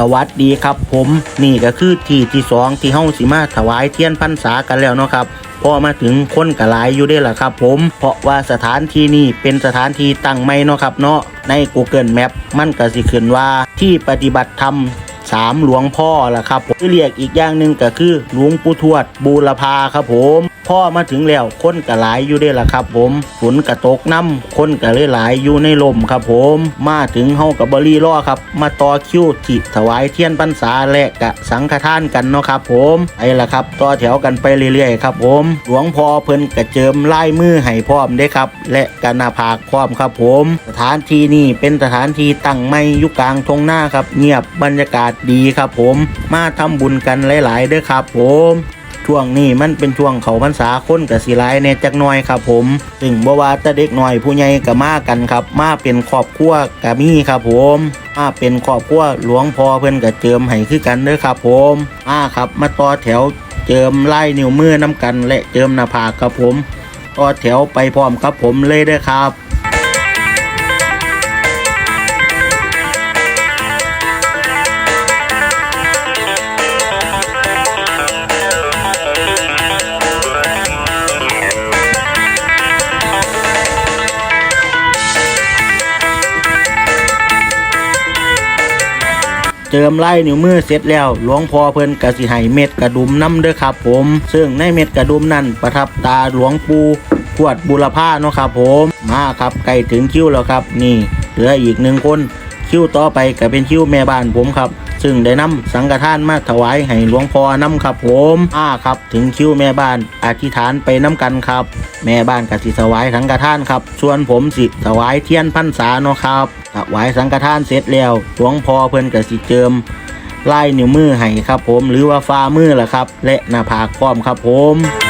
สวัสดีครับผมนี่ก็คือที่ที่สองที่เฮาสิมาถวายเทียนพรรษากันแล้วเนาะครับพอมาถึงคนกหลายอยู่ได้ล่ะครับ ผมเพราะว่าสถานที่นี้เป็นสถานที่ตั้งไม่เนาะครับเนาะใน Google Map มันก็สิขึ้นว่าที่ปฏิบัติธรรมสามหลวงพ่อล่ะครับผมเรียกอีกอย่างหนึ่งก็คือหลวงปู่ทวดบูรพาครับผม พ่อมาถึงแล้วคนกหลายอยู่ได้ละครับ ผมฝนกระตกน้ำคนก็เลยหลายอยู่ในลมครับ ผม มาถึงเฮากับบรีรอครับ มาต่อคิวที่ถวายเทียนพรรษาและกะสังฆทานกันเนาะครับ ผมไอ้ล่ะครับต่อแถวกันไปเรื่อยๆครับ ผม หลวงพ่อเพิ่นกระเจิมไลายมือให้พร้อมเด้ครับ และกันนาผากพร้อมครับ ผม สถานที่นี่เป็นสถานที่ตั้งไม่ยู่กลางทงหน้าครับ เงียบบรรยากาศดีครับ ผม มาทำบุญกันหลาย ๆเด้อครับ ผม ช่วงนี้มันเป็นช่วงเขาพรรษาคนกับสีไลายเนี่ยจักน่อยครับผมซึ่งบ่ว่าแต่เด็กหน่อยผู้ใหญ่ก็มากันครับ มาเป็นครอบครัวกะมีครับผมมาเป็นครอบครัวหลวงพ่อเพิ่นก็เจิมให้คือกันเด้อครับผมมาครับมาต่อแถวเจิมไล่นิ้วมือน้ำกัน และเจิมหน้าผากครับผมต่อแถวไปพร้อมครับผมเลยเด้อครับ เจิมไล่นิ้วมือเสร็จแล้วหลวงพ่อเพิ่นกะสิให้เม็ดกระดุมน้ำเด้อครับผม ซึ่งในเม็ดกระดุมนั้นประทับตาหลวงปู่ขวดบุรพาเนาะครับผมมาครับใกล้ถึงคิวแล้วครับ นี่เหลืออีกหนึ่งคน คิวต่อไปก็เป็นคิวแม่บ้านผมครับ ซึ่งได้นำสังฆทานมาถวายให้หลวงพ่อน้ำครับผมอ่าครับ ถึงคิวแม่บ้านอธิษฐานไปน้ำกันครับ แม่บ้านกสิถวายสังฆทานครับ ส่วนผมสิถวายเทียนพรรษาเนาะครับถวายสังฆทานเสร็จแล้วหลวงพ่อเพิ่นกสิเจิมลายนิ้วมือให้ครับผมหรือว่าฝ่ามือล่ะครับ และหน้าผากพร้อมครับผม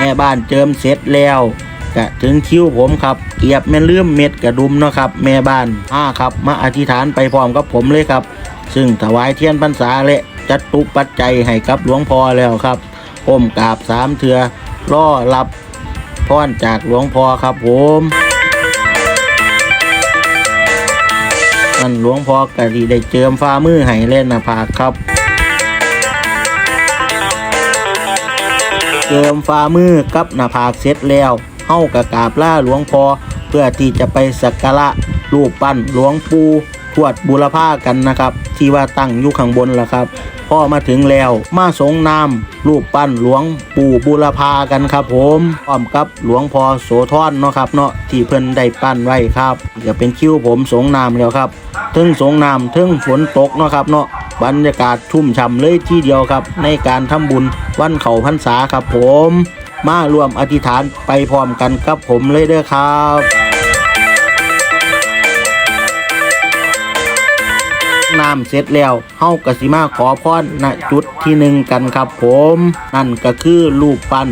แม่บ้านเจิมเสร็จแล้วก็ถึงคิ้วผมครับเกียบแม่นลืมเม็ดกระดุมเนาะครับแม่บ้านอ่าครับมาอธิษฐานไปพร้อมกับผมเลยครับ ซึ่งถวายเทียนพรรษาและจัดตุปัจจัยให้กับหลวงพ่อแล้วครับก้มกราบสามเถือล่อรับพรจากหลวงพ่อครับผมนั่นหลวงพ่อกะดีได้เจิมฟ้ามือให้เล่นน้าผาครับ เจิมฝ่ามือกับหน้าผากเสร็จแล้วเฮากะกราบล่าหลวงพ่อเพื่อที่จะไปสักการะรูปปั้นหลวงปู่ทวดบุรพากันนะครับ ที่ว่าตั้งอยู่ข้างบนล่ะครับพอมาถึงแล้วมาสงนามรูปปั้นหลวงปู่บุรพากันครับผมพร้อมกับหลวงพ่อโสธรเนาะครับเนาะที่เพิ่นได้ปั้นไว้ครับจะเป็นคิ้วผมสงนามแล้วครับทึ่งสงนามทึ่งฝนตกเนาะครับเนาะ บรรยากาศชุ่มฉ่ำเลยที่เดียวครับ ในการทำบุญวันเขาพรรษาครับผม มารวมอธิษฐานไปพร้อมกันกับผมเลยเด้อครับน้ำเสร็จแล้วเฮากสิมาขอพรณจุดที่หนึ่งกันครับผม นั่นก็คือรูปปั้น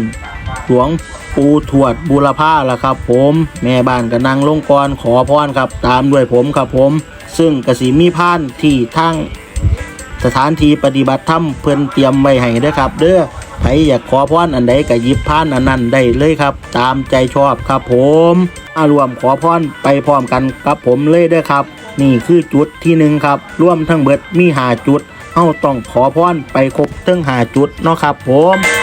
หลวงปู่ทวดบูรพาล่ะครับ ผม แม่บ้านก็นั่งลงกรขอพรครับ ตามด้วยผมครับผม ซึ่งกสิมีพานที่ทั้ง สถานที่ปฏิบัติธรรมเพิ่นเตรียมไว้ให้เด้อครับ เด้อใครอยากขอพรอันใดก็หยิบพานอันนั้นได้เลยครับ ตามใจชอบครับผมอารวมขอพรไปพร้อมกันกับผมเลยเด้อครับ นี่คือจุดที่หนึ่งครับร่วมทั้งเบิดมีหาจุดเฮาต้องขอพรไปครบทั้งหาจุดเนาะครับผม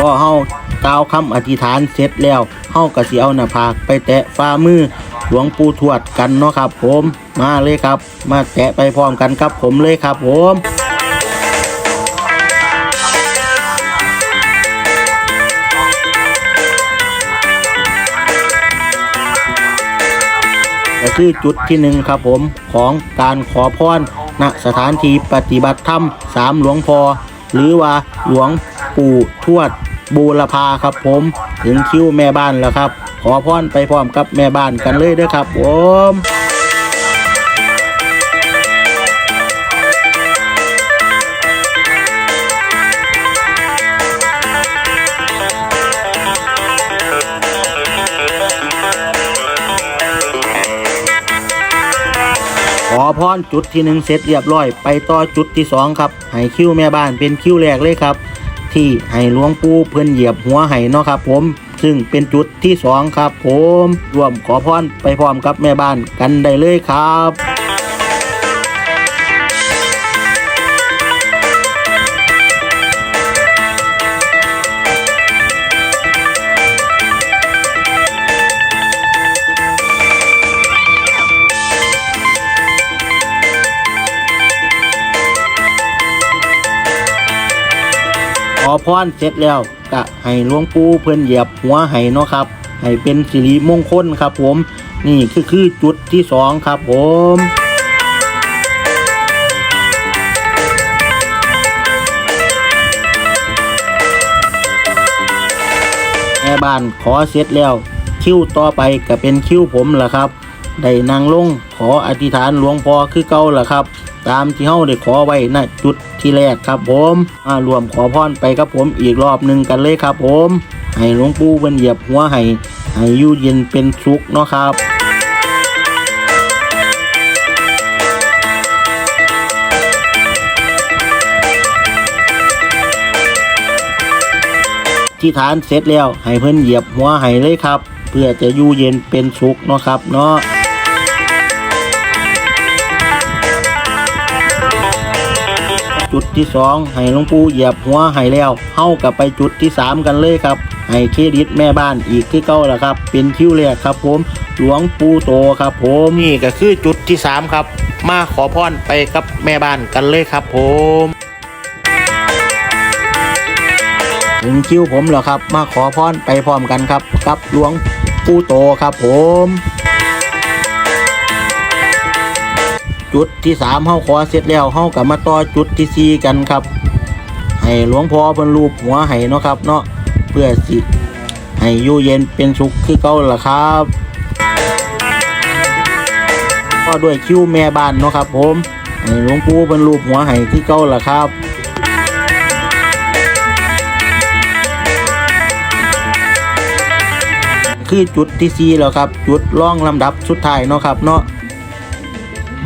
พอเฮากล่าวคำอธิษฐานเสร็จแล้วเฮาก็สิเอาหน้าผากไปแตะฝ่ามือหลวงปู่ทวดกันเนาะครับ ผมมาเลยครับ มาแตะไปพร้อมกันครับผมเลยครับ ผมก็คือจุดที่หนึ่งครับผมของการขอพรณสถานที่ปฏิบัติธรรมสามหลวงพ่อหรือว่าหลวงปู่ทวด บูรพาครับผม ถึงคิวแม่บ้านแล้วครับ ขอพรไปพร้อมกับแม่บ้านกันเลยด้อครับผมขอพรจุดที่หนึ่งเสร็จเรียบร้อย ไปต่อจุดที่สองครับ ให้คิวแม่บ้านเป็นคิวแรกเลยครับ ที่ให้หลวงปู่เพื่อนเหยียบหัวไห้เนาะครับผม ซึ่งเป็นจุดที่สองครับผมรวมขอพรไปพร้อมกับแม่บ้านกันได้เลยครับ อพรเสร็จแล้วก็ให้หลวงปู่เพิ่นเหยียบหัวให้เนาะครับ ให้เป็นสิริมงคลครับผม นี่คือคือจุดที่สองครับผมแม่บ้านขอเสร็จแล้วคิวต่อไปก็เป็นคิวผมล่ะครับ ได้นั่งลงขออธิษฐานหลวงพ่อคือเก่าล่ะครับ ตามที่เฮาได้ขอไว้ณจุดที่แรกครับผมมารวมขอพรไปกับผมอีกรอบหนึ่งกันเลยครับผม ให้หลวงปู่เพิ่นเหยียบหัวให้ให้อยู่เย็นเป็นสุขเนาะครับที่ฐานเสร็จแล้วให้เพิ่นเหยียบหัวให้เลยครับ เพื่อจะอยู่เย็นเป็นสุขเนาะครับเนาะ จุดที่สองให้หลวงปู่เหยียบหัวให้แล้วเฮากับไปจุดที่สามกันเลยครับ ให้เครดิตแม่บ้านอีกคือเก่าละครับ เป็นคิวแรกครับ ผมหลวงปู่โตครับ ผมนี่ก็คือจุดที่สามครับ มาขอพรไปกับแม่บ้านกันเลยครับ ผมถึงคิวผมแล้วครับ มาขอพรไปพร้อมกันครับกับหลวงปู่โตครับ ผม จุดที่สามเฮาขอเสร็จแล้วเฮากับมาต่อจุดที่สี่กันครับ ให้หลวงพ่อเพิ่นรูปหัวให้เนาะครับ เนาะเพื่อสิให้อยู่เย็นเป็นสุขคือเก่าล่ะครับก็ด้วยคิ้วแม่บ้านเนาะครับ ผมให้หลวงปู่เพิ่นรูปหัวให้คือเก่าล่ะครับคือจุดที่สี่แล้วครับ จุดล่องลำดับสุดท้ายเนาะครับเนาะ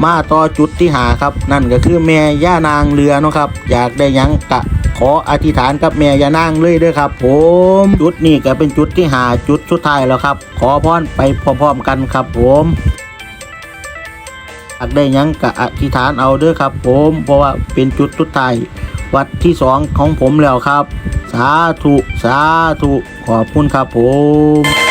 มาต่อจุดที่หาครับ นั่นก็คือแม่ย่านางเรือนะครับ อยากได้ยังกะขออธิษฐานกับแม่ย่านางเลยด้อครับ ผมจุดนี้ก็เป็นจุดที่หาจุดสุดท้ายแล้วครับ ขอพรไปพร้อมๆกันครับ ผมอยากได้ยังกะอธิษฐานเอาเด้อครับ ผมเพราะว่าเป็นจุดสุดท้ายวัดที่สองของผมแล้วครับ สาธุสาธุขอบคุณครับผม